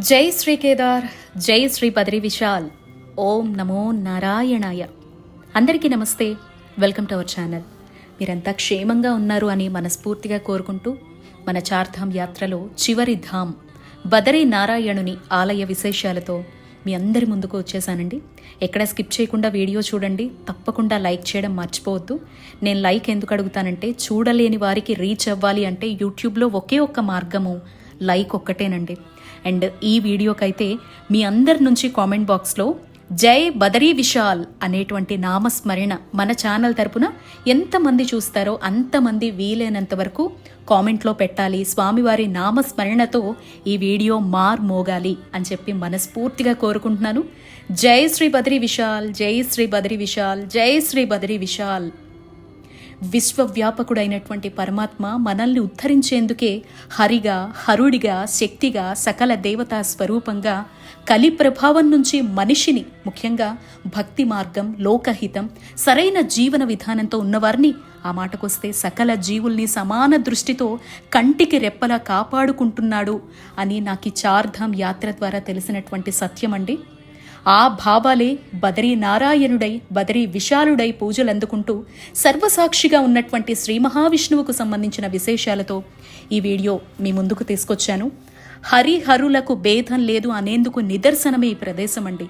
జై శ్రీ కేదార్ జై శ్రీ బద్రి విశాల్. ఓం నమో నారాయణాయ. అందరికీ నమస్తే. Welcome to our channel. మీరంతా క్షేమంగా ఉన్నారు అని మనస్ఫూర్తిగా కోరుకుంటూ మన చార్ధాం యాత్రలో చివరి ధామ్ బదరీ నారాయణుని ఆలయ విశేషాలతో మీ అందరి ముందుకు వచ్చేసానండి. ఎక్కడ స్కిప్ చేయకుండా వీడియో చూడండి. తప్పకుండా లైక్ చేయడం మర్చిపోవద్దు. నేను లైక్ ఎందుకు అడుగుతానంటే చూడలేని వారికి రీచ్ అవ్వాలి అంటే యూట్యూబ్లో ఒకే ఒక్క మార్గము లైక్ ఒక్కటేనండి. అండ్ ఈ వీడియోకైతే మీ అందరి నుంచి కామెంట్ బాక్స్లో జై బదరీ విశాల్ అనేటువంటి నామస్మరణ మన ఛానల్ తరపున ఎంతమంది చూస్తారో అంతమంది వీలైనంత వరకు కామెంట్లో పెట్టాలి. స్వామివారి నామస్మరణతో ఈ వీడియో మార్ మోగాలి అని చెప్పి మనస్ఫూర్తిగా కోరుకుంటున్నాను. జై శ్రీ బద్రీ విశాల్ జై శ్రీ బదరి విశాల్ జై శ్రీ బద్రీ విశాల్. విశ్వవ్యాపకుడైనటువంటి పరమాత్మ మనల్ని ఉద్ధరించేందుకే హరిగా హరుడిగా శక్తిగా సకల దేవతా స్వరూపంగా కలి ప్రభావం నుంచి మనిషిని ముఖ్యంగా భక్తి మార్గం లోకహితం సరైన జీవన విధానంతో ఉన్నవారిని ఆ మాటకొస్తే సకల జీవుల్ని సమాన దృష్టితో కంటికి రెప్పలా కాపాడుకుంటున్నాడు అని నాకు ఈ చార్ధామ్ యాత్ర ద్వారా తెలిసినటువంటి సత్యం అండి ఆ భావాలే బదరీ నారాయణుడై బదరీ విశాలుడై పూజలందుకుంటూ సర్వసాక్షిగా ఉన్నటువంటి శ్రీ మహావిష్ణువుకు సంబంధించిన విశేషాలతో ఈ వీడియో మీ ముందుకు తీసుకొచ్చాను. హరిహరులకు భేదం లేదు అనేందుకు నిదర్శనమే ఈ ప్రదేశం అండి.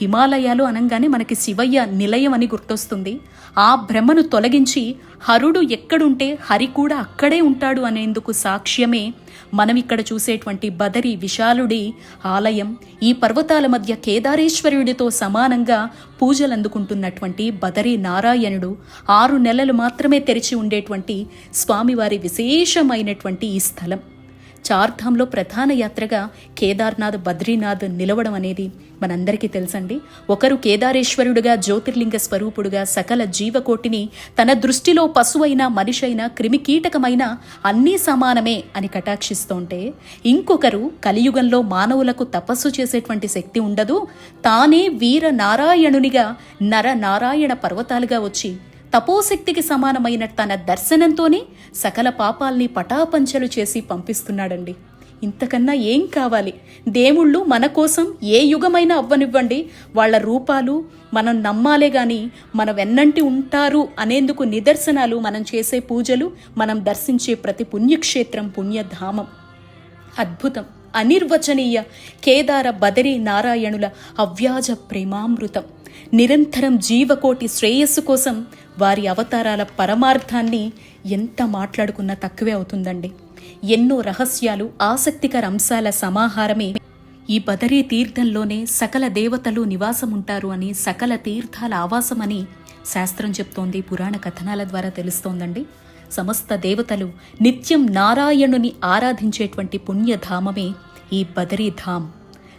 హిమాలయాలు అనంగానే మనకి శివయ్య నిలయం అని గుర్తొస్తుంది. ఆ భ్రమను తొలగించి హరుడు ఎక్కడుంటే హరి కూడా అక్కడే ఉంటాడు అనేందుకు సాక్ష్యమే మనం ఇక్కడ చూసేటువంటి బదరి విశాలుడి ఆలయం. ఈ పర్వతాల మధ్య కేదారేశ్వరుడితో సమానంగా పూజలు అందుకుంటున్నటువంటి బదరి నారాయణుడు ఆరు నెలలు మాత్రమే తెరిచి ఉండేటువంటి స్వామివారి విశేషమైనటువంటి ఈ స్థలం. చార్ధామ్లో ప్రధాన యాత్రగా కేదార్నాథ్ బద్రీనాథ్ నిలవడం అనేది మనందరికీ తెలుసండి. ఒకరు కేదారేశ్వరుడుగా జ్యోతిర్లింగ స్వరూపుడుగా సకల జీవకోటిని తన దృష్టిలో పశువైన మనిషైనా క్రిమికీటకమైన అన్నీ సమానమే అని కటాక్షిస్తోంటే ఇంకొకరు కలియుగంలో మానవులకు తపస్సు చేసేటువంటి శక్తి ఉండదు. తానే వీర నారాయణునిగా నర నారాయణ పర్వతాలుగా వచ్చి తపోశక్తికి సమానమైన తన దర్శనంతోనే సకల పాపాల్ని పటాపంచలు చేసి పంపిస్తున్నాడండి. ఇంతకన్నా ఏం కావాలి? దేవుళ్ళు మన కోసం ఏ యుగమైనా అవ్వనివ్వండి. వాళ్ళ రూపాలు మనం నమ్మాలే గాని మన వెన్నంటి ఉంటారు అనేందుకు నిదర్శనాలు మనం చేసే పూజలు మనం దర్శించే ప్రతి పుణ్యక్షేత్రం పుణ్యధామం. అద్భుతం. అనిర్వచనీయ కేదార బదరి నారాయణుల అవ్యాజ ప్రేమామృతం. నిరంతరం జీవకోటి శ్రేయస్సు కోసం వారి అవతారాల పరమార్థాన్ని ఎంత మాట్లాడుకున్నా తక్కువే అవుతుందండి. ఎన్నో రహస్యాలు ఆసక్తికర అంశాల సమాహారమే ఈ బదరీ తీర్థంలోనే సకల దేవతలు నివాసముంటారు అని సకల తీర్థాల ఆవాసమని శాస్త్రం చెప్తోంది పురాణ కథనాల ద్వారా తెలుస్తోందండి. సమస్త దేవతలు నిత్యం నారాయణుని ఆరాధించేటువంటి పుణ్యధామమే ఈ బదరీధామ్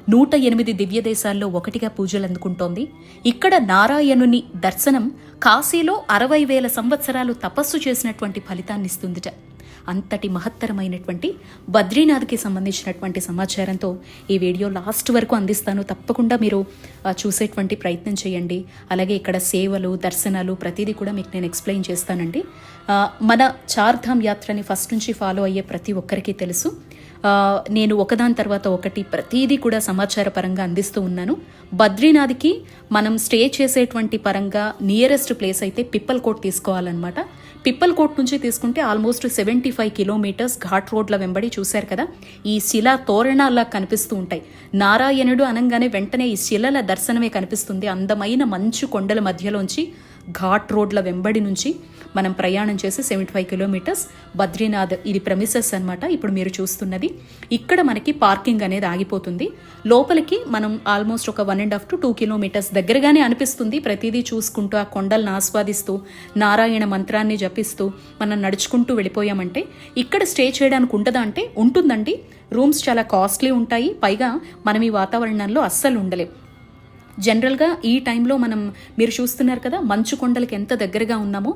నూట ఎనిమిది దివ్యదేశాల్లో ఒకటిగా పూజలందుకుంటోంది ఇక్కడ నారాయణుని దర్శనం కాశీలో అరవై వేల సంవత్సరాలు తపస్సు చేసినటువంటి ఫలితాన్నిస్తుందిట. అంతటి మహత్తరమైనటువంటి బద్రీనాథ్కి సంబంధించినటువంటి సమాచారంతో ఈ వీడియో లాస్ట్ వరకు అందిస్తాను. తప్పకుండా మీరు చూసేటువంటి ప్రయత్నం చేయండి. అలాగే ఇక్కడ సేవలు దర్శనాలు ప్రతిదీ కూడా మీకు నేను ఎక్స్ప్లెయిన్ చేస్తానండి. మన చార్ధామ్ యాత్రని ఫస్ట్ నుంచి ఫాలో అయ్యే ప్రతి ఒక్కరికి తెలుసు. నేను ఒకదాని తర్వాత ఒకటి ప్రతిదీ కూడా సమాచార పరంగా అందిస్తూ ఉన్నాను. బద్రీనాథ్కి మనం స్టే చేసేటువంటి పరంగా నియరెస్ట్ ప్లేస్ అయితే పిప్పల్ కోట్ తీసుకోవాలన్నమాట. పిప్పల్ కోట్ నుంచి తీసుకుంటే almost seventy five kilometres ghat రోడ్ల వెంబడి చూశారు కదా ఈ శిలా తోరణాల్లా కనిపిస్తూ ఉంటాయి. నారాయణుడు అనగానే వెంటనే ఈ శిలల దర్శనమే కనిపిస్తుంది. అందమైన మంచు కొండల మధ్యలోంచి ఘాట్ రోడ్ల వెంబడి నుంచి మనం ప్రయాణం చేసి సెవెంటీ ఫైవ్ కిలోమీటర్స్ బద్రీనాథ్ ఇది ప్రమిసెస్ అన్నమాట. ఇప్పుడు మీరు చూస్తున్నది. ఇక్కడ మనకి పార్కింగ్ అనేది ఆగిపోతుంది. లోపలికి మనం ఆల్మోస్ట్ ఒక one and half to two kilometres దగ్గరగానే అనిపిస్తుంది. ప్రతిదీ చూసుకుంటూ ఆ కొండలను ఆస్వాదిస్తూ నారాయణ మంత్రాన్ని జపిస్తూ మనం నడుచుకుంటూ వెళ్ళిపోయామంటే ఇక్కడ స్టే చేయడానికి ఉంటుందా అంటే ఉంటుందండి. రూమ్స్ చాలా కాస్ట్లీ ఉంటాయి. పైగా మనం ఈ వాతావరణంలో అస్సలు ఉండలేం. జనరల్గా ఈ టైంలో మనం మీరు చూస్తున్నారు కదా మంచు కొండలకు ఎంత దగ్గరగా ఉన్నామో.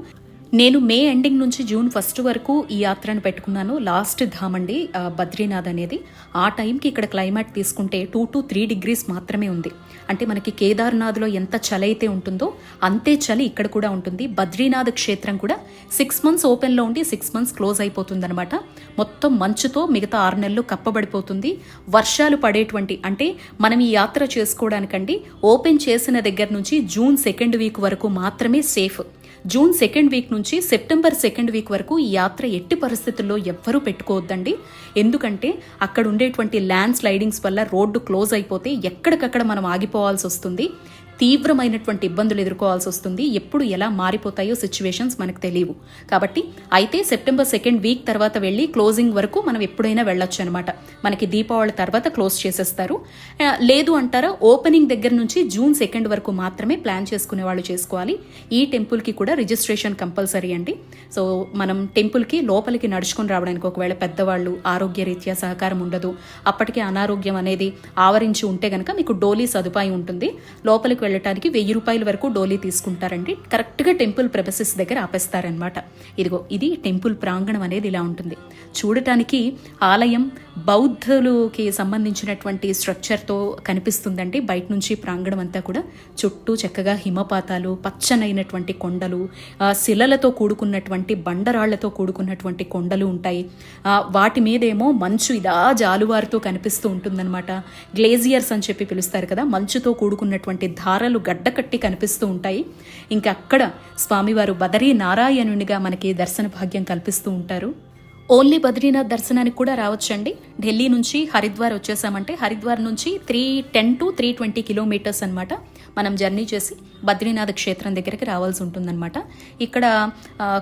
నేను మే ఎండింగ్ నుంచి జూన్ ఫస్ట్ వరకు ఈ యాత్రను పెట్టుకున్నాను. లాస్ట్ ధామ్ అండి బద్రీనాథ్ అనేది. ఆ టైంకి ఇక్కడ క్లైమేట్ తీసుకుంటే టూ టు త్రీ డిగ్రీస్ మాత్రమే ఉంది. అంటే మనకి కేదార్నాథ్లో ఎంత చలి అయితే ఉంటుందో అంతే చలి ఇక్కడ కూడా ఉంటుంది. బద్రీనాథ్ క్షేత్రం కూడా సిక్స్ మంత్స్ ఓపెన్లో ఉండి సిక్స్ మంత్స్ క్లోజ్ అయిపోతుందనమాట మొత్తం మంచుతో మిగతా ఆరు నెలలు కప్పబడిపోతుంది. వర్షాలు పడేటువంటి అంటే మనం ఈ యాత్ర చేసుకోవడానికండి ఓపెన్ చేసిన దగ్గర నుంచి జూన్ సెకండ్ వీక్ వరకు మాత్రమే సేఫ్ జూన్ సెకండ్ వీక్ నుంచి సెప్టెంబర్ సెకండ్ వీక్ వరకు ఈ యాత్ర ఎట్టి పరిస్థితుల్లో ఎవ్వరూ పెట్టుకోవద్దండి. ఎందుకంటే అక్కడ ఉండేటువంటి ల్యాండ్ స్లైడింగ్స్ వల్ల రోడ్డు క్లోజ్ అయిపోతే ఎక్కడికక్కడ మనం ఆగిపోవాల్సి వస్తుంది. తీవ్రమైనటువంటి ఇబ్బందులు ఎదుర్కోవాల్సి వస్తుంది. ఎప్పుడు ఎలా మారిపోతాయో సిచ్యువేషన్స్ మనకు తెలియవు. కాబట్టి అయితే సెప్టెంబర్ సెకండ్ వీక్ తర్వాత వెళ్ళి క్లోజింగ్ వరకు మనం ఎప్పుడైనా వెళ్ళొచ్చు అనమాట మనకి దీపావళి తర్వాత క్లోజ్ చేసేస్తారు. లేదు అంటారా ఓపెనింగ్ దగ్గర నుంచి జూన్ సెకండ్ వరకు మాత్రమే ప్లాన్ చేసుకునే వాళ్ళు చేసుకోవాలి. ఈ టెంపుల్కి కూడా రిజిస్ట్రేషన్ కంపల్సరీ అండి. సో మనం టెంపుల్కి లోపలికి నడుచుకొని రావడానికి ఒకవేళ పెద్దవాళ్ళు ఆరోగ్య రీత్యా సహకారం ఉండదు. అప్పటికే అనారోగ్యం అనేది ఆవరించి ఉంటే కనుక మీకు డోలీ సదుపాయం ఉంటుంది. లోపలికి వెళ్ళటానికి వెయ్యి రూపాయల వరకు డోలీ తీసుకుంటారండి. కరెక్ట్గా టెంపుల్ ప్రెబసెస్ దగ్గర ఆపేస్తారనమాట ఇదిగో ఇది టెంపుల్ ప్రాంగణం అనేది ఇలా ఉంటుంది. చూడటానికి ఆలయం బౌద్ధులకి సంబంధించినటువంటి స్ట్రక్చర్తో కనిపిస్తుందండి. బయట నుంచి ప్రాంగణం అంతా కూడా చుట్టూ చక్కగా హిమపాతాలు పచ్చనైనటువంటి కొండలు శిలలతో కూడుకున్నటువంటి బండరాళ్ళతో కూడుకున్నటువంటి కొండలు ఉంటాయి. వాటి మీదేమో మంచు ఇదా జాలువారుతో కనిపిస్తూ ఉంటుందన్నమాట. గ్లేజియర్స్ అని చెప్పి పిలుస్తారు కదా మంచుతో కూడుకున్నటువంటి పారలు గడ్డకట్టి కనిపిస్తూ ఉంటాయి. ఇంకా అక్కడ స్వామివారు బదరీ నారాయణునిగా మనకి దర్శన భాగ్యం కల్పిస్తూ ఉంటారు. ఓన్లీ బద్రీనాథ్ దర్శనానికి కూడా రావచ్చండి. ఢిల్లీ నుంచి హరిద్వార్ వచ్చేసామంటే హరిద్వార్ నుంచి three ten to three twenty kilometres అనమాట మనం జర్నీ చేసి బద్రీనాథ్ క్షేత్రం దగ్గరికి రావాల్సి ఉంటుందన్నమాట. ఇక్కడ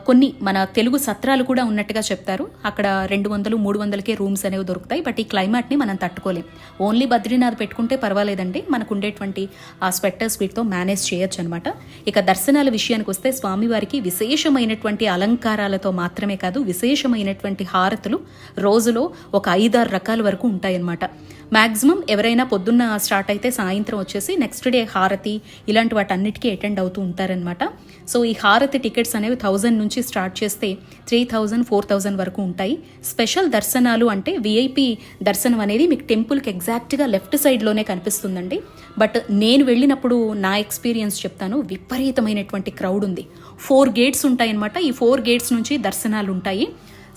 కొన్ని మన తెలుగు సత్రాలు కూడా ఉన్నట్టుగా చెప్తారు. అక్కడ రెండు వందలు మూడు వందలకే రూమ్స్ అనేవి దొరుకుతాయి. బట్ ఈ క్లైమేట్ని మనం తట్టుకోలేం. ఓన్లీ బద్రీనాథ్ పెట్టుకుంటే పర్వాలేదండి. మనకు ఉండేటువంటి ఆ స్వెట్టర్స్ వీటితో మేనేజ్ చేయొచ్చు అనమాట ఇక దర్శనాల విషయానికి వస్తే స్వామివారికి విశేషమైనటువంటి అలంకారాలతో మాత్రమే కాదు విశేషమైనటువంటి హారతులు రోజులో ఒక ఐదారు రకాల వరకు ఉంటాయన్నమాట. మ్యాక్సిమం ఎవరైనా పొద్దున్న స్టార్ట్ అయితే సాయంత్రం వచ్చేసి నెక్స్ట్ డే హారతి ఇలాంటి వాటన్నిటికీ అటెండ్ అవుతూ ఉంటారనమాట సో ఈ హారతి టికెట్స్ అనేవి థౌజండ్ నుంచి స్టార్ట్ చేస్తే త్రీ థౌజండ్ ఫోర్ థౌజండ్ వరకు ఉంటాయి. స్పెషల్ దర్శనాలు అంటే విఐపి దర్శనం అనేది మీకు టెంపుల్కి ఎగ్జాక్ట్గా లెఫ్ట్ సైడ్లోనే కనిపిస్తుందండి. బట్ నేను వెళ్ళినప్పుడు నా ఎక్స్పీరియన్స్ చెప్తాను విపరీతమైనటువంటి క్రౌడ్ ఉంది. ఫోర్ గేట్స్ ఉంటాయన్నమాట. ఈ ఫోర్ గేట్స్ నుంచి దర్శనాలు ఉంటాయి.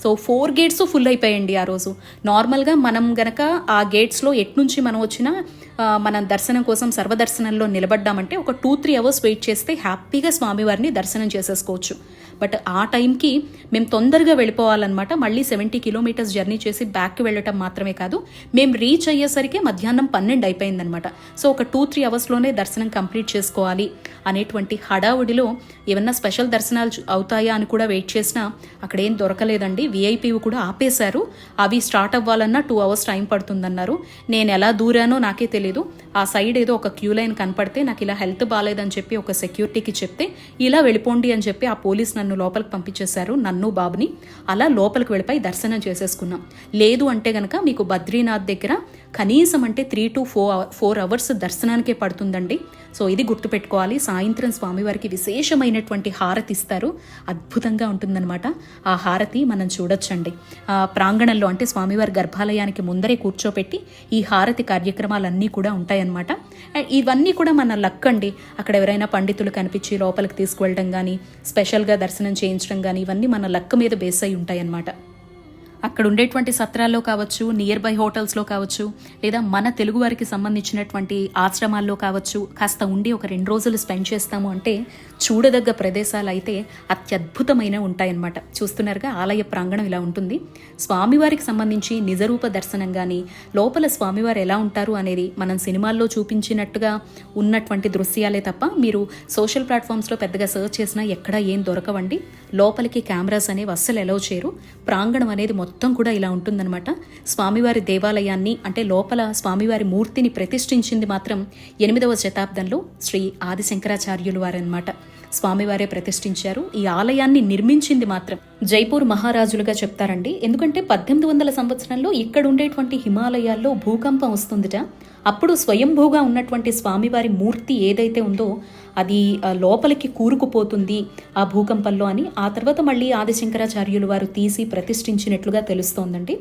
సో ఫోర్ గేట్స్ ఫుల్ అయిపోయండి ఆ రోజు. నార్మల్గా మనం గనక ఆ గేట్స్లో ఎట్నుంచి మనం వచ్చినా మనం దర్శనం కోసం సర్వదర్శనంలో నిలబడ్డామంటే ఒక టూ త్రీ అవర్స్ వెయిట్ చేస్తే హ్యాపీగా స్వామివారిని దర్శనం చేసేసుకోవచ్చు. బట్ ఆ టైంకి మేము తొందరగా వెళ్ళిపోవాలన్నమాట. మళ్ళీ సెవెంటీ కిలోమీటర్స్ జర్నీ చేసి బ్యాక్కి వెళ్ళటం మాత్రమే కాదు మేము రీచ్ అయ్యేసరికి మధ్యాహ్నం పన్నెండు అయిపోయిందనమాట సో ఒక టూ త్రీ అవర్స్లోనే దర్శనం కంప్లీట్ చేసుకోవాలి అనేటువంటి హడావుడిలో ఏమన్నా స్పెషల్ దర్శనాలు అవుతాయా అని కూడా వెయిట్ చేసినా అక్కడ ఏం దొరకలేదండి. విఐపీవి కూడా ఆపేశారు. అవి స్టార్ట్ అవ్వాలన్నా టూ అవర్స్ టైం పడుతుందన్నారు. నేను ఎలా దూరానో నాకే తెలియదు ఆ సైడ్ ఏదో ఒక క్యూ లైన్ కనపడితే నాకు ఇలా హెల్త్ బాగాలేదని చెప్పి ఒక సెక్యూరిటీకి చెప్తే ఇలా వెళ్ళిపోండి అని చెప్పి ఆ పోలీస్ నన్ను లోపలికి పంపించేశారు నన్ను బాబుని. అలా లోపలికి వెళ్ళిపోయి దర్శనం చేసేసుకున్నాం. లేదు అంటే గనక మీకు బద్రీనాథ్ దగ్గర కనీసం అంటే three to four four hours దర్శనానికే పడుతుందండి. సో ఇది గుర్తుపెట్టుకోవాలి. సాయంత్రం స్వామివారికి విశేషమైనటువంటి హారతి ఇస్తారు. అద్భుతంగా ఉంటుందన్నమాట. ఆ హారతి మనం చూడొచ్చండి. ఆ ప్రాంగణంలో అంటే స్వామివారి గర్భాలయానికి ముందరే కూర్చోపెట్టి ఈ హారతి కార్యక్రమాలన్నీ కూడా ఉంటాయన్నమాట. ఇవన్నీ కూడా మన లక్ అండి. అక్కడ ఎవరైనా పండితులు కనిపించి లోపలికి తీసుకువెళ్ళడం కానీ స్పెషల్గా దర్శనం చేయించడం కానీ ఇవన్నీ మన లక్ మీద బేస్ అయి ఉంటాయన్నమాట. అక్కడ ఉండేటువంటి సత్రాల్లో కావచ్చు నియర్ బై హోటల్స్లో కావచ్చు లేదా మన తెలుగు వారికి సంబంధించినటువంటి ఆశ్రమాల్లో కావచ్చు కాస్త ఉండి ఒక రెండు రోజులు స్పెండ్ చేస్తాము అంటే చూడదగ్గ ప్రదేశాలు అయితే అత్యద్భుతమైన ఉంటాయన్నమాట. చూస్తున్నారుగా ఆలయ ప్రాంగణం ఇలా ఉంటుంది. స్వామివారికి సంబంధించి నిజరూప దర్శనం కానీ లోపల స్వామివారు ఎలా ఉంటారు అనేది మనం సినిమాల్లో చూపించినట్టుగా ఉన్నటువంటి దృశ్యాలే తప్ప మీరు సోషల్ ప్లాట్ఫామ్స్లో పెద్దగా సర్చ్ చేసినా ఎక్కడా ఏం దొరకవండి. లోపలికి కెమెరాస్ అనేవి అస్సలు ఎలవ్ చేయరు. ప్రాంగణం అనేది మొత్తం కూడా ఇలా ఉంటుందన్నమాట. స్వామివారి దేవాలయాన్ని అంటే లోపల స్వామివారి మూర్తిని ప్రతిష్ఠించింది మాత్రం ఎనిమిదవ శతాబ్దంలో శ్రీ ఆదిశంకరాచార్యులు వారనమాట స్వామివారే ప్రతిష్ఠించారు. ఈ ఆలయాన్ని నిర్మించింది మాత్రం జైపూర్ మహారాజులుగా చెప్తారండి. ఎందుకంటే పద్దెనిమిది వందల సంవత్సరంలో ఇక్కడ ఉండేటువంటి హిమాలయాల్లో భూకంపం వస్తుందిట. అప్పుడు స్వయంభూగా ఉన్నటువంటి స్వామివారి మూర్తి ఏదైతే ఉందో అది లోపలికి కూరుకుపోతుంది ఆ భూకంపంలో అని. ఆ తర్వాత మళ్ళీ ఆదిశంకరాచార్యులు వారు తీసి ప్రతిష్ఠించినట్లుగా తెలుస్తోందండి.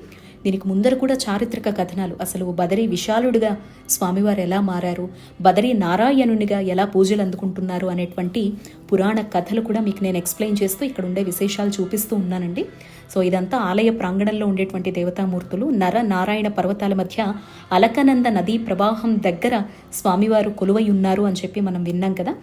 దీనికి ముందర కూడా చారిత్రక కథనాలు. అసలు బదరి విశాలుడిగా స్వామివారు ఎలా మారారు? బదరి నారాయణునిగా ఎలా పూజలు అందుకుంటున్నారు అనేటువంటి పురాణ కథలు కూడా మీకు నేను ఎక్స్ప్లెయిన్ చేస్తూ ఇక్కడ ఉండే విశేషాలు చూపిస్తూ ఉన్నానండి. సో ఇదంతా ఆలయ ప్రాంగణంలో ఉండేటువంటి దేవతామూర్తులు నర నారాయణ పర్వతాల మధ్య అలకనంద నదీ ప్రవాహం దగ్గర స్వామివారు కొలువై ఉన్నారు అని చెప్పి మనం విన్నాం కదా.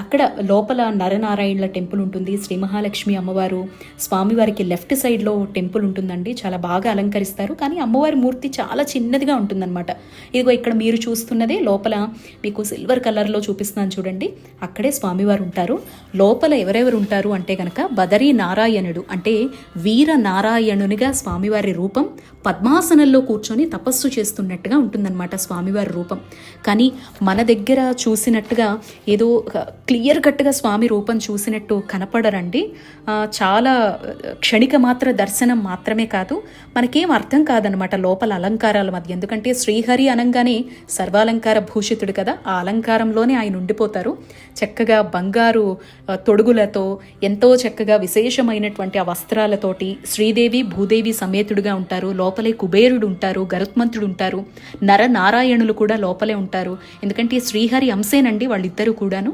అక్కడ లోపల నరనారాయణల టెంపుల్ ఉంటుంది. శ్రీ మహాలక్ష్మి అమ్మవారు స్వామివారికి లెఫ్ట్ సైడ్లో టెంపుల్ ఉంటుందండి. చాలా బాగా అలంకరిస్తారు. కానీ అమ్మవారి మూర్తి చాలా చిన్నదిగా ఉంటుందన్నమాట. ఇదిగో ఇక్కడ మీరు చూస్తున్నదే లోపల మీకు సిల్వర్ కలర్లో చూపిస్తున్నాను చూడండి. అక్కడే స్వామివారు ఉంటారు. లోపల ఎవరెవరు ఉంటారు అంటే కనుక బదరీ నారాయణుడు అంటే వీర నారాయణునిగా స్వామివారి రూపం పద్మాసనంలో కూర్చొని తపస్సు చేస్తున్నట్టుగా ఉంటుందన్నమాట స్వామివారి రూపం. కానీ మన దగ్గర చూసినట్టుగా ఏదో క్లియర్ కట్గా స్వామి రూపం చూసినట్టు కనపడరండి. చాలా క్షణిక మాత్ర దర్శనం మాత్రమే కాదు మనకేం అర్థం కాదనమాట లోపల అలంకారాల మధ్య. ఎందుకంటే శ్రీహరి అనంగానే సర్వాలంకార భూషితుడు కదా ఆ అలంకారంలోనే ఆయన ఉండిపోతారు. చక్కగా బంగారు తొడుగులతో ఎంతో చక్కగా విశేషమైనటువంటి ఆ వస్త్రాలతోటి శ్రీదేవి భూదేవి సమేతుడుగా ఉంటారు. లోపలే కుబేరుడు ఉంటారు గరుత్మంతుడు ఉంటారు. నర నారాయణులు కూడా లోపలే ఉంటారు. ఎందుకంటే ఈ శ్రీహరి అంశేనండి వాళ్ళిద్దరూ కూడాను.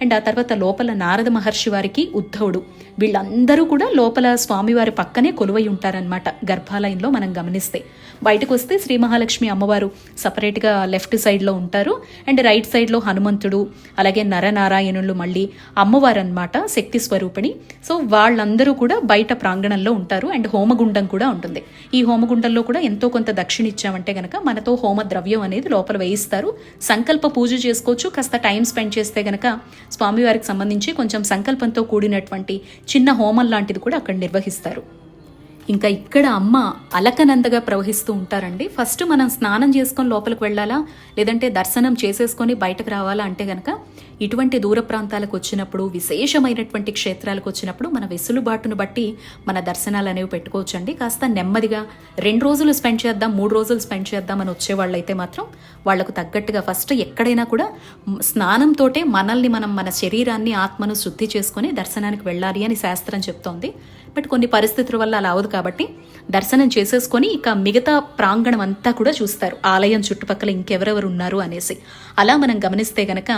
అండ్ ఆ తర్వాత లోపల నారద మహర్షి వారికి ఉద్ధవుడు. వీళ్ళందరూ కూడా లోపల స్వామివారి పక్కనే కొలువై ఉంటారనమాట గర్భాలయంలో మనం గమనిస్తే. బయటకు వస్తే శ్రీ మహాలక్ష్మి అమ్మవారు సపరేట్గా లెఫ్ట్ సైడ్లో ఉంటారు అండ్ రైట్ సైడ్లో హనుమంతుడు అలాగే నరనారాయణులు మళ్ళీ అమ్మవారు అనమాట శక్తి స్వరూపిణి. సో వాళ్ళందరూ కూడా బయట ప్రాంగణంలో ఉంటారు అండ్ హోమగుండం కూడా ఉంటుంది. ఈ హోమగుండంలో కూడా ఎంతో కొంత దక్షిణ ఇచ్చామంటే గనక మనతో హోమ ద్రవ్యం అనేది లోపల వేయిస్తారు. సంకల్ప పూజ చేసుకోవచ్చు కాస్త టైం స్పెండ్ చేస్తే గనక స్వామివారికి సంబంధించి కొంచెం సంకల్పంతో కూడినటువంటి చిన్న హోమం లాంటిది కూడా అక్కడ నిర్వహిస్తారు. ఇంకా ఇక్కడ అమ్మ అలకనందగా ప్రవహిస్తూ ఉంటారండి. ఫస్ట్ మనం స్నానం చేసుకొని లోపలికి వెళ్ళాలా? లేదంటే దర్శనం చేసేసుకొని బయటకు రావాలా అంటే గనక ఇటువంటి దూర ప్రాంతాలకు వచ్చినప్పుడు విశేషమైనటువంటి క్షేత్రాలకు వచ్చినప్పుడు మన వెసులుబాటును బట్టి మన దర్శనాలు అనేవి పెట్టుకోవచ్చండి. కాస్త నెమ్మదిగా రెండు రోజులు స్పెండ్ చేద్దాం మూడు రోజులు స్పెండ్ చేద్దాం అని వచ్చే వాళ్ళైతే మాత్రం వాళ్ళకు తగ్గట్టుగా ఫస్ట్ ఎక్కడైనా కూడా స్నానంతోటే మనల్ని మనం మన శరీరాన్ని ఆత్మను శుద్ధి చేసుకొని దర్శనానికి వెళ్ళాలి అని శాస్త్రం చెప్తోంది. బట్ కొన్ని పరిస్థితుల వల్ల అలా అవదు కాబట్టి దర్శనం చేసేసుకొని ఇక మిగతా ప్రాంగణం అంతా కూడా చూస్తారు. ఆలయం చుట్టుపక్కల ఇంకెవరెవరు ఉన్నారు అనేసి. అలా మనం గమనిస్తే గనక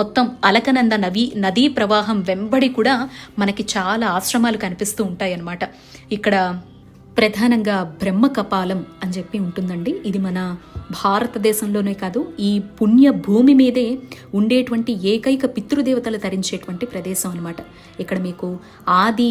మొత్తం అలకనంద నవి నదీ ప్రవాహం వెంబడి కూడా మనకి చాలా ఆశ్రమాలు కనిపిస్తూ ఉంటాయన్నమాట. ఇక్కడ ప్రధానంగా బ్రహ్మ కపాలం అని చెప్పి ఉంటుందండి. ఇది మన భారతదేశంలోనే కాదు ఈ పుణ్య భూమి మీదే ఉండేటువంటి ఏకైక పితృదేవతలు తరించేటువంటి ప్రదేశం అనమాట ఇక్కడ మీకు ఆది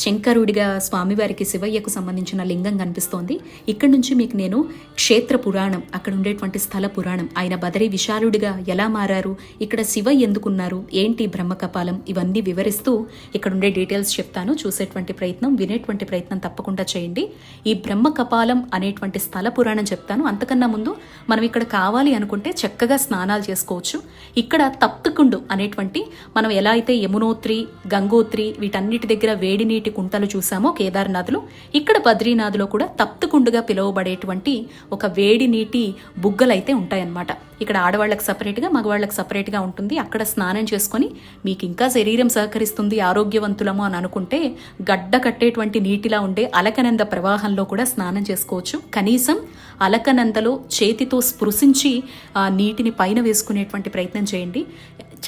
శంకరుడిగా స్వామివారికి శివయ్యకు సంబంధించిన లింగం కనిపిస్తోంది. ఇక్కడ నుంచి మీకు నేను క్షేత్ర పురాణం అక్కడ ఉండేటువంటి స్థల పురాణం ఆయన బదరి విశాలుడిగా ఎలా మారారు ఇక్కడ శివ ఎందుకున్నారు ఏంటి బ్రహ్మకపాలం ఇవన్నీ వివరిస్తూ ఇక్కడ ఉండే డీటెయిల్స్ చెప్తాను. చూసేటువంటి ప్రయత్నం వినేటువంటి ప్రయత్నం తప్పకుండా చేయండి. ఈ బ్రహ్మకపాలం అనేటువంటి స్థల పురాణం చెప్తాను. అంతకన్నా ముందు మనం ఇక్కడ కావాలి అనుకుంటే చక్కగా స్నానాలు చేసుకోవచ్చు. ఇక్కడ తప్తుకుండు అనేటువంటి మనం ఎలా అయితే యమునోత్రి గంగోత్రి వీటన్నిటి దగ్గర వేడి నీటి కుంటలు చూసామో కేదార్నాథ్లో. ఇక్కడ బద్రీనాథ్లో కూడా తప్తుకుండుగా పిలువబడేటువంటి ఒక వేడి నీటి బుగ్గలైతే ఉంటాయన్నమాట. ఇక్కడ ఆడవాళ్ళకి సపరేట్గా మగవాళ్ళకి సపరేట్గా ఉంటుంది. అక్కడ స్నానం చేసుకొని మీకు ఇంకా శరీరం సహకరిస్తుంది ఆరోగ్యవంతులము అని అనుకుంటే గడ్డ కట్టేటువంటి నీటిలా ఉండే అలకనంద ప్రవాహంలో కూడా స్నానం చేసుకోవచ్చు. కనీసం అలకనందలో చేతితో స్పృశించి ఆ నీటిని పైన వేసుకునేటువంటి ప్రయత్నం చేయండి.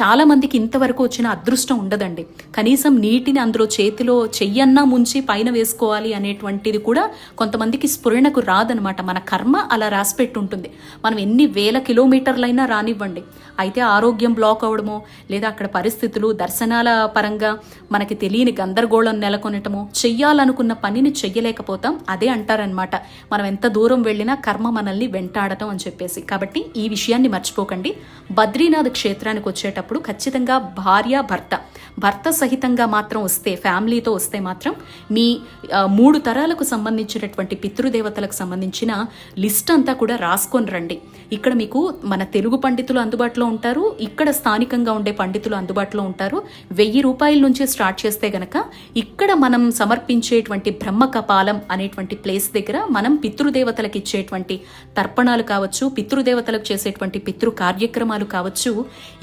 చాలామందికి ఇంతవరకు వచ్చిన అదృష్టం ఉండదండి. కనీసం నీటిని అందులో చేతిలో చెయ్యన్నా ముంచి పైన వేసుకోవాలి అనేటువంటిది కూడా కొంతమందికి స్ఫురణకు రాదనమాట. మన కర్మ అలా రాసిపెట్టి ఉంటుంది మనం ఎన్ని వేల కిలోమీటర్లైనా రానివ్వండి. అయితే ఆరోగ్యం బ్లాక్ అవడమో లేదా అక్కడ పరిస్థితులు దర్శనాల పరంగా మనకి తెలియని గందరగోళం నెలకొనటమో చెయ్యాలనుకున్న పనిని చెయ్యలేకపోతాం. అదే అంటారనమాట. మనం ఎంత దూరం వెళ్ళినా కర్మ మనల్ని వెంటాడటం అని చెప్పేసి. కాబట్టి ఈ విషయాన్ని మర్చిపోకండి. బద్రీనాథ్ క్షేత్రానికి వచ్చేటప్పుడు వచ్చేటప్పుడు ఖచ్చితంగా భార్య భర్త భర్త సహితంగా మాత్రం వస్తే ఫ్యామిలీతో వస్తే మాత్రం మీ మూడు తరాలకు సంబంధించినటువంటి పితృదేవతలకు సంబంధించిన లిస్ట్ అంతా కూడా రాసుకొని రండి. ఇక్కడ మీకు మన తెలుగు పండితులు అందుబాటులో ఉంటారు ఇక్కడ స్థానికంగా ఉండే పండితులు అందుబాటులో ఉంటారు. వెయ్యి రూపాయల నుంచి స్టార్ట్ చేస్తే గనక ఇక్కడ మనం సమర్పించేటువంటి బ్రహ్మ కపాలం అనేటువంటి ప్లేస్ దగ్గర మనం పితృదేవతలకు ఇచ్చేటువంటి తర్పణాలు కావచ్చు పితృదేవతలకు చేసేటువంటి పితృ కార్యక్రమాలు కావచ్చు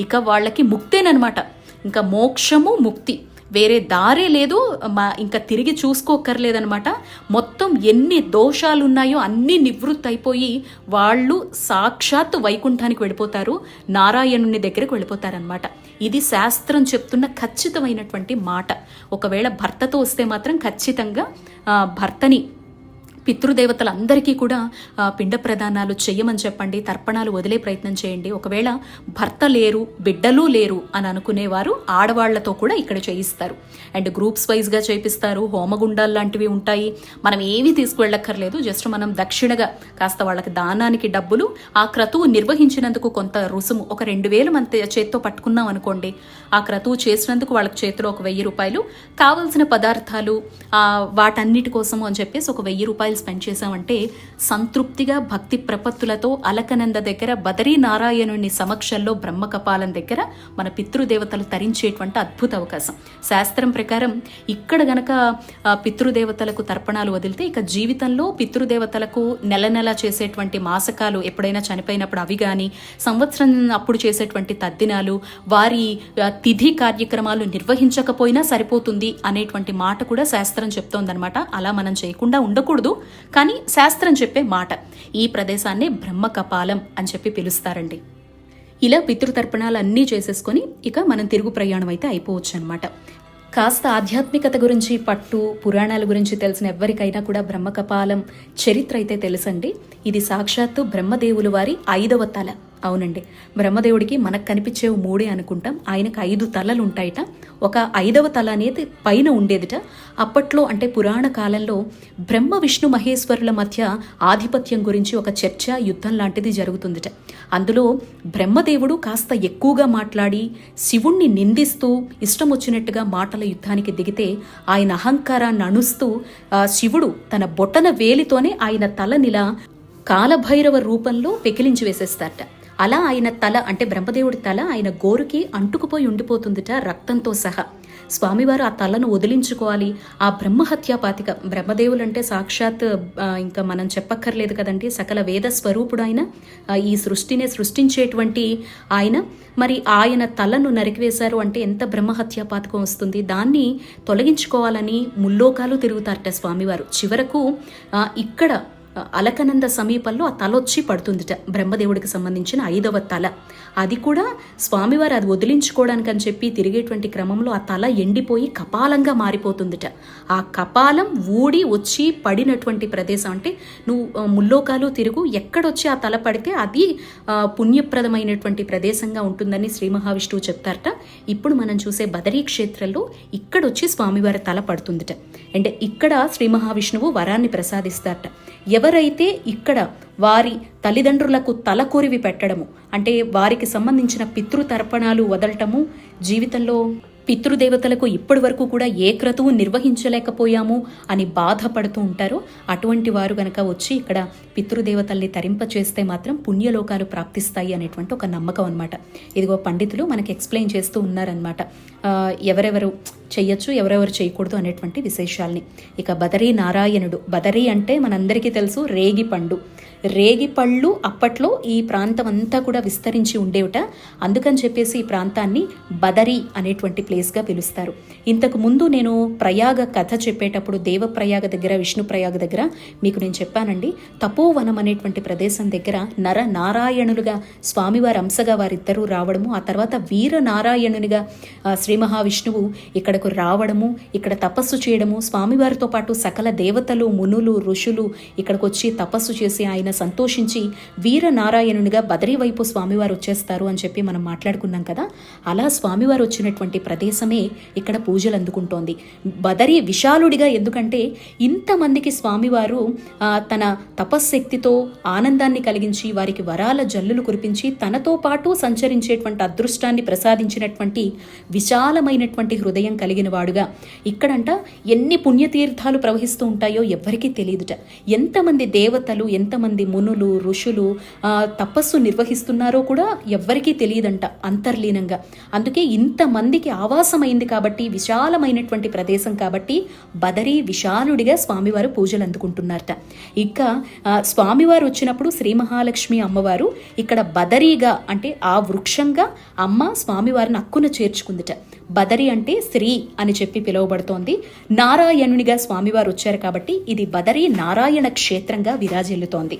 ఇక వాళ్ళ వాళ్ళకి ముక్తేనమాట ఇంకా మోక్షము ముక్తి. వేరే దారే లేదు మా ఇంకా తిరిగి చూసుకోకర్లేదనమాట మొత్తం ఎన్ని దోషాలు ఉన్నాయో అన్నీ నివృత్తి అయిపోయి వాళ్ళు సాక్షాత్ వైకుంఠానికి వెళ్ళిపోతారు నారాయణుని దగ్గరికి వెళ్ళిపోతారనమాట ఇది శాస్త్రం చెప్తున్న ఖచ్చితమైనటువంటి మాట. ఒకవేళ భర్తతో వస్తే మాత్రం ఖచ్చితంగా భర్తని పితృదేవతలందరికీ కూడా పిండ ప్రదానాలు చెయ్యమని చెప్పండి తర్పణాలు వదిలే ప్రయత్నం చేయండి. ఒకవేళ భర్త లేరు బిడ్డలు లేరు అని అనుకునేవారు ఆడవాళ్ళతో కూడా ఇక్కడ చేయిస్తారు. అండ్ గ్రూప్స్ వైజ్గా చేపిస్తారు హోమగుండాలు లాంటివి ఉంటాయి. మనం ఏమీ తీసుకువెళ్ళక్కర్లేదు జస్ట్ మనం దక్షిణగా కాస్త వాళ్ళకి దానానికి డబ్బులు ఆ క్రతువు నిర్వహించినందుకు కొంత రుసుము ఒక రెండు వేలు మన చేత్తో పట్టుకున్నాం అనుకోండి. ఆ క్రతువు చేసినందుకు వాళ్ళకి చేతిలో ఒక వెయ్యి రూపాయలు కావలసిన పదార్థాలు వాటన్నిటి కోసము అని చెప్పేసి ఒక వెయ్యి రూపాయలు స్పెండ్ చేశామంటే సంతృప్తిగా భక్తి ప్రపత్తులతో అలకనంద దగ్గర బదరీ నారాయణుని సమక్షంలో బ్రహ్మకపాలం దగ్గర మన పితృదేవతలు తరించేటువంటి అద్భుత అవకాశం. శాస్త్రం ప్రకారం ఇక్కడ గనక పితృదేవతలకు తర్పణాలు వదిలితే ఇక జీవితంలో పితృదేవతలకు నెల నెల చేసేటువంటి మాసకాలు ఎప్పుడైనా చనిపోయినప్పుడు అవి కానీ సంవత్సరం అప్పుడు చేసేటువంటి తద్దినాలు వారి తిథి కార్యక్రమాలు నిర్వహించకపోయినా సరిపోతుంది అనేటువంటి మాట కూడా శాస్త్రం చెప్తోందనమాట అలా మనం చేయకుండా ఉండకూడదు. కానీ శాస్త్రం చెప్పే మాట ఈ ప్రదేశాన్ని బ్రహ్మ కపాలం అని చెప్పి పిలుస్తారండి. ఇలా పితృతర్పణాలు అన్నీ చేసేసుకొని ఇక మనం తిరుగు ప్రయాణం అయితే అయిపోవచ్చు అనమాట కాస్త ఆధ్యాత్మికత గురించి పట్టు పురాణాల గురించి తెలిసిన ఎవరికైనా కూడా బ్రహ్మకపాలం చరిత్ర అయితే తెలుసండి. ఇది సాక్షాత్తు బ్రహ్మదేవులు వారి ఐదవ తల. అవునండి. బ్రహ్మదేవుడికి మనకు కనిపించేవి మూడే అనుకుంటాం. ఆయనకు ఐదు తలలు ఉంటాయట ఒక ఐదవ తల అనేది పైన ఉండేదిట. అప్పట్లో అంటే పురాణ కాలంలో బ్రహ్మ విష్ణు మహేశ్వరుల మధ్య ఆధిపత్యం గురించి ఒక చర్చ యుద్ధం లాంటిది జరుగుతుందిట. అందులో బ్రహ్మదేవుడు కాస్త ఎక్కువగా మాట్లాడి శివుణ్ణి నిందిస్తూ ఇష్టం వచ్చినట్టుగా మాటల యుద్ధానికి దిగితే ఆయన అహంకారాన్ని అణుస్తూ శివుడు తన బొటన వేలితోనే ఆయన తలనిలా కాలభైరవ రూపంలో పెకిలించి వేసేస్తారట. అలా ఆయన తల అంటే బ్రహ్మదేవుడి తల ఆయన గోరుకి అంటుకుపోయి ఉండిపోతుందిట రక్తంతో సహా. స్వామివారు ఆ తలను వదిలించుకోవాలి. ఆ బ్రహ్మహత్యాపాతిక బ్రహ్మదేవులంటే సాక్షాత్ ఇంకా మనం చెప్పక్కర్లేదు కదండి సకల వేద స్వరూపుడు ఆయన ఈ సృష్టిని సృష్టించేటువంటి ఆయన. మరి ఆయన తలను నరికివేశారు అంటే ఎంత బ్రహ్మహత్యాపాతకం వస్తుంది? దాన్ని తొలగించుకోవాలని ముల్లోకాలు తిరుగుతారట స్వామివారు. చివరకు ఇక్కడ అలకనంద సమీపంలో ఆ తల వచ్చి పడుతుందిట. బ్రహ్మదేవుడికి సంబంధించిన ఐదవ తల. అది కూడా స్వామివారు అది వదిలించుకోవడానికని చెప్పి తిరిగేటువంటి క్రమంలో ఆ తల ఎండిపోయి కపాలంగా మారిపోతుందిట. ఆ కపాలం ఊడి వచ్చి పడినటువంటి ప్రదేశం అంటే నువ్వు ముల్లోకాలు తిరుగు ఎక్కడొచ్చి ఆ తల పడితే అది పుణ్యప్రదమైనటువంటి ప్రదేశంగా ఉంటుందని శ్రీ మహావిష్ణువు చెప్తారట. ఇప్పుడు మనం చూసే బదరీ క్షేత్రంలో ఇక్కడొచ్చి స్వామివారి తల పడుతుందిట. అంటే ఇక్కడ శ్రీ మహావిష్ణువు వరాన్ని ప్రసాదిస్తారట. ఎవరైతే ఇక్కడ వారి తల్లిదండ్రులకు తలకొరివి పెట్టడము అంటే వారికి సంబంధించిన పితృతర్పణాలు వదలటము జీవితంలో పితృదేవతలకు ఇప్పటి వరకు కూడా ఏ క్రతువు నిర్వహించలేకపోయాము అని బాధపడుతూ ఉంటారో. అటువంటి వారు గనక వచ్చి ఇక్కడ పితృదేవతల్ని తరింపచేస్తే మాత్రం పుణ్యలోకాలు ప్రాప్తిస్తాయి అనేటువంటి ఒక నమ్మకం అనమాట ఇదిగో పండితులు మనకి ఎక్స్ప్లెయిన్ చేస్తూ ఉన్నారనమాట ఎవరెవరు చెయ్యొచ్చు ఎవరెవరు చేయకూడదు అనేటువంటి విశేషాల్ని. ఇక బదరీ నారాయణుడు బదరీ అంటే మనందరికీ తెలుసు రేగి పండు. రేగి పళ్ళు అప్పట్లో ఈ ప్రాంతం అంతా కూడా విస్తరించి ఉండేవిట. అందుకని చెప్పేసి ఈ ప్రాంతాన్ని బదరి అనేటువంటి ప్లేస్గా పిలుస్తారు. ఇంతకు ముందు నేను ప్రయాగ కథ చెప్పేటప్పుడు దేవప్రయాగ దగ్గర విష్ణు ప్రయాగ దగ్గర మీకు నేను చెప్పానండి. తపోవనం అనేటువంటి ప్రదేశం దగ్గర నర నారాయణులుగా స్వామివారి అంశగా వారిద్దరూ రావడము ఆ తర్వాత వీర నారాయణునిగా శ్రీ మహావిష్ణువు ఇక్కడకు రావడము ఇక్కడ తపస్సు చేయడము స్వామివారితో పాటు సకల దేవతలు మునులు ఋషులు ఇక్కడికి వచ్చి తపస్సు చేసి ఆయన సంతోషించి వీరనారాయణునిగా బదరీ వైపు స్వామివారు వచ్చేస్తారు అని చెప్పి మనం మాట్లాడుకున్నాం కదా. అలా స్వామివారు వచ్చినటువంటి ప్రదేశమే ఇక్కడ పూజలు అందుకుంటోంది. బదరీ విశాలుడిగా ఎందుకంటే ఇంతమందికి స్వామివారు తన తపశ్శక్తితో ఆనందాన్ని కలిగించి వారికి వరాల జల్లులు కురిపించి తనతో పాటు సంచరించేటువంటి అదృష్టాన్ని ప్రసాదించినటువంటి విశాలమైనటువంటి హృదయం కలిగిన వాడుగా. ఇక్కడంట ఎన్ని పుణ్యతీర్థాలు ప్రవహిస్తూ ఉంటాయో ఎవ్వరికీ తెలియదుట. ఎంతమంది దేవతలు ఎంతమంది మునులు ఋషులు ఆ, తపస్సు నిర్వహిస్తున్నారో కూడా ఎవ్వరికీ తెలియదంట అంతర్లీనంగా. అందుకే ఇంతమందికి ఆవాసమైంది కాబట్టి విశాలమైనటువంటి ప్రదేశం కాబట్టి బదరీ విశాలుడిగా స్వామివారు పూజలు అందుకుంటున్నారట. ఇంకా స్వామివారు వచ్చినప్పుడు శ్రీ మహాలక్ష్మి అమ్మవారు ఇక్కడ బదరీగా అంటే ఆ వృక్షంగా అమ్మ స్వామివారిని అక్కున చేర్చుకుందిట. బదరి అంటే శ్రీ అని చెప్పి పిలువబడుతోంది. నారాయణునిగా స్వామివారు వచ్చారు కాబట్టి ఇది బదరి నారాయణ క్షేత్రంగా విరాజిల్లుతోంది.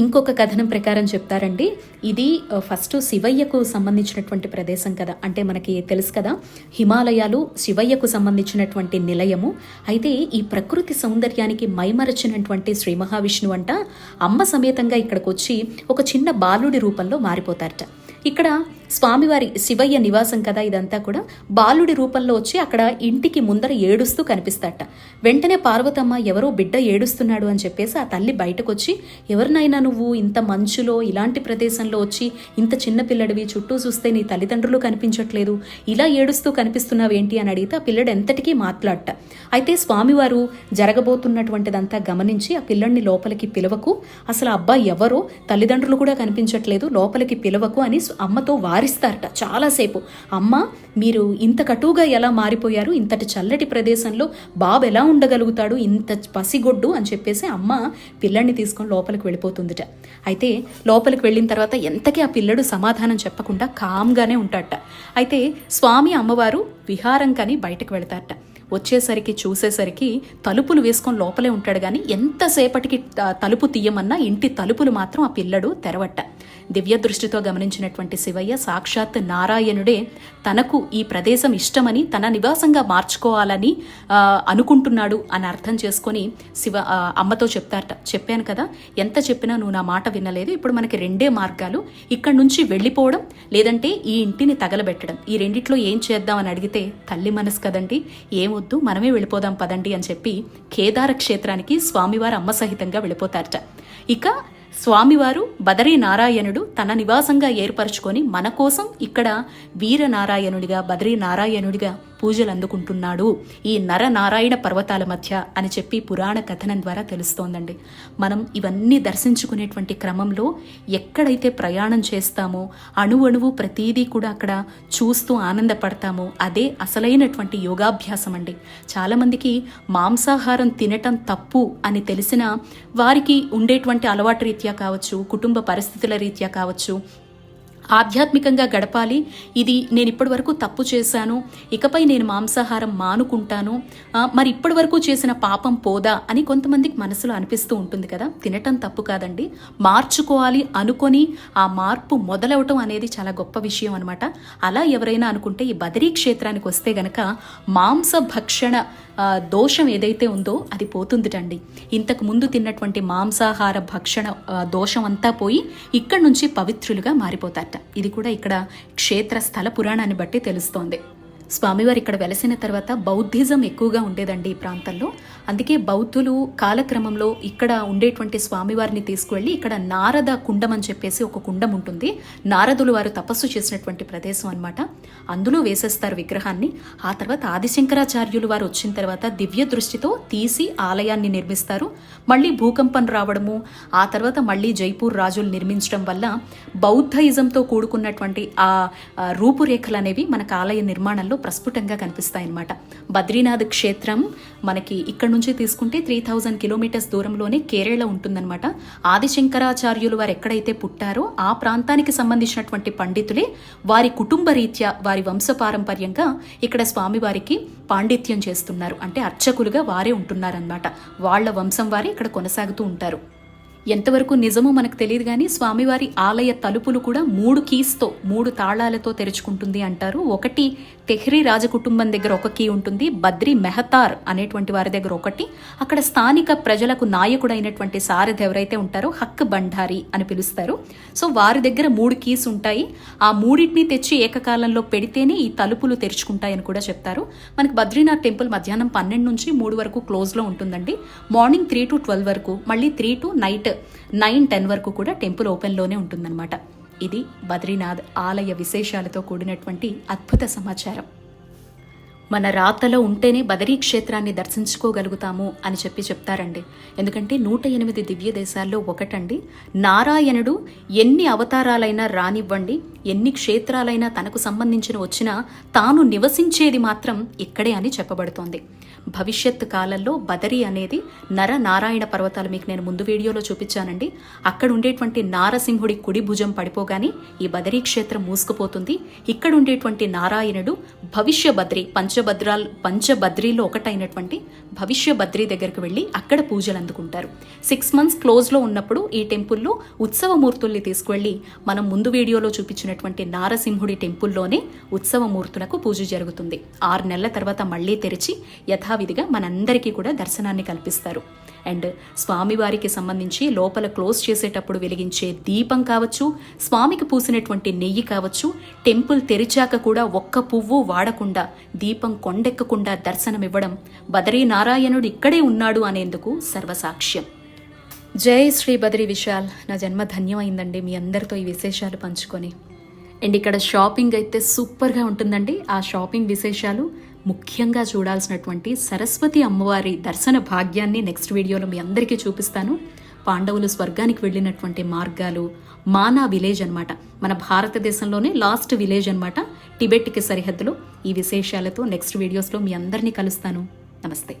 ఇంకొక కథనం ప్రకారం చెప్తారండి. ఇది ఫస్ట్ శివయ్యకు సంబంధించినటువంటి ప్రదేశం కదా. అంటే మనకి తెలుసు కదా హిమాలయాలు శివయ్యకు సంబంధించినటువంటి నిలయము. అయితే ఈ ప్రకృతి సౌందర్యానికి మైమరచినటువంటి శ్రీ మహావిష్ణువు అంట అమ్మ సమేతంగా ఇక్కడికి వచ్చి ఒక చిన్న బాలుడి రూపంలో మారిపోతారట. ఇక్కడ స్వామివారి శివయ్య నివాసం కదా ఇదంతా కూడా. బాలుడి రూపంలో వచ్చి అక్కడ ఇంటికి ముందర ఏడుస్తూ కనిపిస్తాట వెంటనే పార్వతమ్మ ఎవరో బిడ్డ ఏడుస్తున్నాడు అని చెప్పేసి ఆ తల్లి బయటకు వచ్చి ఎవరినైనా నువ్వు ఇంత మంచులో ఇలాంటి ప్రదేశంలో వచ్చి ఇంత చిన్న పిల్లడివి చుట్టూ చూస్తే నీ తల్లిదండ్రులు కనిపించట్లేదు. ఇలా ఏడుస్తూ కనిపిస్తున్నావేంటి? అని అడిగితే ఆ పిల్లడు ఎంతటికీ మాట్లాడట. అయితే స్వామివారు జరగబోతున్నటువంటిదంతా గమనించి ఆ పిల్లడిని లోపలికి పిలవకు అసలు అబ్బాయి ఎవరో? తల్లిదండ్రులు కూడా కనిపించట్లేదు లోపలికి పిలవకు అని అమ్మతో వారిస్తారట చాలాసేపు. అమ్మ మీరు ఇంత కటువుగా ఎలా మారిపోయారు? ఇంతటి చల్లటి ప్రదేశంలో బాబు ఎలా ఉండగలుగుతాడు? ఇంత పసిగొడ్డు అని చెప్పేసి అమ్మ పిల్లడిని తీసుకొని లోపలికి వెళ్ళిపోతుందిట. అయితే లోపలికి వెళ్ళిన తర్వాత ఎంతకీ ఆ పిల్లడు సమాధానం చెప్పకుండా కామ్గానే ఉంటాడట. అయితే స్వామి అమ్మవారు విహారం కని బయటకు వెళతారట. వచ్చేసరికి చూసేసరికి తలుపులు వేసుకొని లోపలే ఉంటాడు కానీ ఎంతసేపటికి తలుపు తీయమన్నా ఇంటి తలుపులు మాత్రం ఆ పిల్లడు తెరవట్ట. దివ్య దృష్టితో గమనించినటువంటి శివయ్య సాక్షాత్ నారాయణుడే తనకు ఈ ప్రదేశం ఇష్టమని తన నివాసంగా మార్చుకోవాలని అనుకుంటున్నాడు అని అర్థం చేసుకొని శివ అమ్మతో చెప్తారట. చెప్పాను కదా ఎంత చెప్పినా నువ్వు నా మాట వినలేదు. ఇప్పుడు మనకి రెండే మార్గాలు. ఇక్కడ నుంచి వెళ్ళిపోవడం లేదంటే ఈ ఇంటిని తగలబెట్టడం. ఈ రెండిట్లో ఏం చేద్దాం అని అడిగితే తల్లి మనసు కదండి ఏమొద్దు మనమే వెళ్ళిపోదాం పదండి అని చెప్పి కేదార క్షేత్రానికి స్వామివారు అమ్మ సహితంగా వెళ్ళిపోతారట. ఇక స్వామివారు బదరీ నారాయణుడు తన నివాసంగా ఏర్పరచుకొని మన కోసం ఇక్కడ వీరనారాయణుడిగా బదరీ నారాయణుడిగా పూజలు అందుకుంటున్నాడు. ఈ నరనారాయణ పర్వతాల మధ్య అని చెప్పి పురాణ కథనం ద్వారా తెలుస్తోందండి. మనం ఇవన్నీ దర్శించుకునేటువంటి క్రమంలో ఎక్కడైతే ప్రయాణం చేస్తామో అణువణువు ప్రతీదీ కూడా అక్కడ చూస్తూ ఆనందపడతామో అదే అసలైనటువంటి యోగాభ్యాసం అండి చాలామందికి మాంసాహారం తినటం తప్పు అని తెలిసిన వారికి ఉండేటువంటి అలవాటు రీత్యా కావచ్చు కుటుంబ పరిస్థితుల రీత్యా కావచ్చు ఆధ్యాత్మికంగా గడపాలి. ఇది నేను ఇప్పటి వరకు తప్పు చేశాను. ఇకపై నేను మాంసాహారం మానుకుంటాను. మరి ఇప్పటి వరకు చేసిన పాపం పోదా అని కొంతమందికి మనసులో అనిపిస్తూ ఉంటుంది కదా. తినటం తప్పు కాదండి. మార్చుకోవాలి అనుకొని ఆ మార్పు మొదలవటం అనేది చాలా గొప్ప విషయం అనమాట అలా ఎవరైనా అనుకుంటే ఈ బదరీ క్షేత్రానికి వస్తే గనక మాంస భక్షణ దోషం ఏదైతే ఉందో అది పోతుందిటండి. ఇంతకు ముందు తిన్నటువంటి మాంసాహార భక్షణ దోషం అంతా పోయి ఇక్కడ నుంచి పవిత్రులుగా మారిపోతారట. ఇది కూడా ఇక్కడ క్షేత్ర స్థల పురాణాన్ని బట్టి తెలుస్తోంది. స్వామివారు ఇక్కడ వెలసిన తర్వాత బౌద్ధిజం ఎక్కువగా ఉండేదండి ఈ ప్రాంతంలో. అందుకే బౌద్ధులు కాలక్రమంలో ఇక్కడ ఉండేటువంటి స్వామివారిని తీసుకువెళ్ళి ఇక్కడ నారద కుండం అని చెప్పేసి ఒక కుండం ఉంటుంది. నారదులు వారు తపస్సు చేసినటువంటి ప్రదేశం అన్నమాట. అందులో వేసేస్తారు విగ్రహాన్ని. ఆ తర్వాత ఆదిశంకరాచార్యులు వారు వచ్చిన తర్వాత దివ్య దృష్టితో తీసి ఆలయాన్ని నిర్మిస్తారు. మళ్ళీ భూకంపం రావడము ఆ తర్వాత మళ్ళీ జైపూర్ రాజులు నిర్మించడం వల్ల బౌద్ధయిజంతో కూడుకున్నటువంటి ఆ రూపురేఖలు అనేవి మనకు ఆలయ నిర్మాణంలో ప్రస్ఫుటంగా కనిపిస్తాయన్నమాట. బద్రీనాథ్ క్షేత్రం మనకి ఇక్కడ నుంచి తీసుకుంటే త్రీ థౌజండ్ కిలోమీటర్స్ దూరంలోనే కేరళ ఉంటుందన్నమాట. ఆదిశంకరాచార్యులు వారు ఎక్కడైతే పుట్టారో ఆ ప్రాంతానికి సంబంధించినటువంటి పండితులే వారి కుటుంబ రీత్యా వారి వంశపారంపర్యంగా ఇక్కడ స్వామివారికి పాండిత్యం చేస్తున్నారు. అంటే అర్చకులుగా వారే ఉంటున్నారన్నమాట. వాళ్ళ వంశం వారే ఇక్కడ కొనసాగుతూ ఉంటారు. ఎంతవరకు నిజమో మనకు తెలియదు కానీ స్వామివారి ఆలయ తలుపులు కూడా మూడు కీస్తో మూడు తాళాలతో తెరుచుకుంటుంది అంటారు. ఒకటి తెహ్రీ రాజకుటుంబం దగ్గర ఒక కీ ఉంటుంది బద్రి మెహతార్ అనేటువంటి వారి దగ్గర ఒకటి. అక్కడ స్థానిక ప్రజలకు నాయకుడైనటువంటి సారథి ఎవరైతే ఉంటారో హక్ బండారి అని పిలుస్తారు. సో వారి దగ్గర మూడు కీస్ ఉంటాయి. ఆ మూడింటిని తెచ్చి ఏకకాలంలో పెడితేనే ఈ తలుపులు తెరుచుకుంటాయని కూడా చెప్తారు. మనకి బద్రీనాథ్ టెంపుల్ మధ్యాహ్నం పన్నెండు నుంచి మూడు వరకు క్లోజ్లో ఉంటుందండి. మార్నింగ్ త్రీ టు ట్వెల్వ్ వరకు మళ్ళీ three to night nine ten వరకు కూడా టెంపుల్ ఓపెన్లోనే ఉంటుందన్నమాట. ఇది బద్రీనాథ్ ఆలయ విశేషాలతో కూడినటువంటి అద్భుత సమాచారం. మన రాతలో ఉంటేనే బదరీ క్షేత్రాన్ని దర్శించుకోగలుగుతాము అని చెప్పి చెప్తారండి. ఎందుకంటే నూట ఎనిమిది దివ్య దేశాల్లో ఒకటండి. నారాయణుడు ఎన్ని అవతారాలైనా రానివ్వండి ఎన్ని క్షేత్రాలైనా తనకు సంబంధించిన వచ్చినా తాను నివసించేది మాత్రం ఇక్కడే అని చెప్పబడుతోంది. భవిష్యత్ కాలంలో బదరి అనేది నర నారాయణ పర్వతాలు మీకు నేను ముందు వీడియోలో చూపించానండి. అక్కడ ఉండేటువంటి నారసింహుడి కుడి భుజం పడిపోగానే ఈ బదరీ క్షేత్రం మూసుకుపోతుంది. ఇక్కడ ఉండేటువంటి నారాయణుడు భవిష్య బద్రి పంచభద్రాల్ పంచభద్రిలో ఒకటైనటువంటి భవిష్య బద్రి దగ్గరికి వెళ్ళి అక్కడ పూజలు అందుకుంటారు. సిక్స్ మంత్స్ క్లోజ్లో ఉన్నప్పుడు ఈ టెంపుల్లో ఉత్సవమూర్తుల్ని తీసుకువెళ్ళి మనం ముందు వీడియోలో చూపించినటువంటి నారసింహుడి టెంపుల్లోనే ఉత్సవమూర్తులకు పూజ జరుగుతుంది. ఆరు నెలల తర్వాత మళ్ళీ తెరిచి యథావిధిగా మనందరికీ కూడా దర్శనాన్ని కల్పిస్తారు. అండ్ స్వామివారికి సంబంధించి లోపల క్లోజ్ చేసేటప్పుడు వెలిగించే దీపం కావచ్చు స్వామికి పూసినటువంటి నెయ్యి కావచ్చు టెంపుల్ తెరిచాక కూడా ఒక్క పువ్వు వాడకుండా దీపం కొండెక్కకుండా దర్శనమివ్వడం బదరీ నారాయణుడు ఇక్కడే ఉన్నాడు అనేందుకు సర్వసాక్ష్యం. జై శ్రీ బద్రి విశాల్. నా జన్మ ధన్యమైందండి మీ అందరితో ఈ విశేషాలు పంచుకొని. అండ్ ఇక్కడ షాపింగ్ అయితే సూపర్గా ఉంటుందండి. ఆ షాపింగ్ విశేషాలు ముఖ్యంగా చూడాల్సినటువంటి సరస్వతి అమ్మవారి దర్శన భాగ్యాన్ని నెక్స్ట్ వీడియోలో మీ అందరికీ చూపిస్తాను. పాండవులు స్వర్గానికి వెళ్ళినటువంటి మార్గాలు మానా విలేజ్ అన్నమాట. మన భారతదేశంలోనే లాస్ట్ విలేజ్ అనమాట టిబెట్కి సరిహద్దులో. ఈ విశేషాలతో నెక్స్ట్ వీడియోస్లో మీ అందరినీ కలుస్తాను. నమస్తే.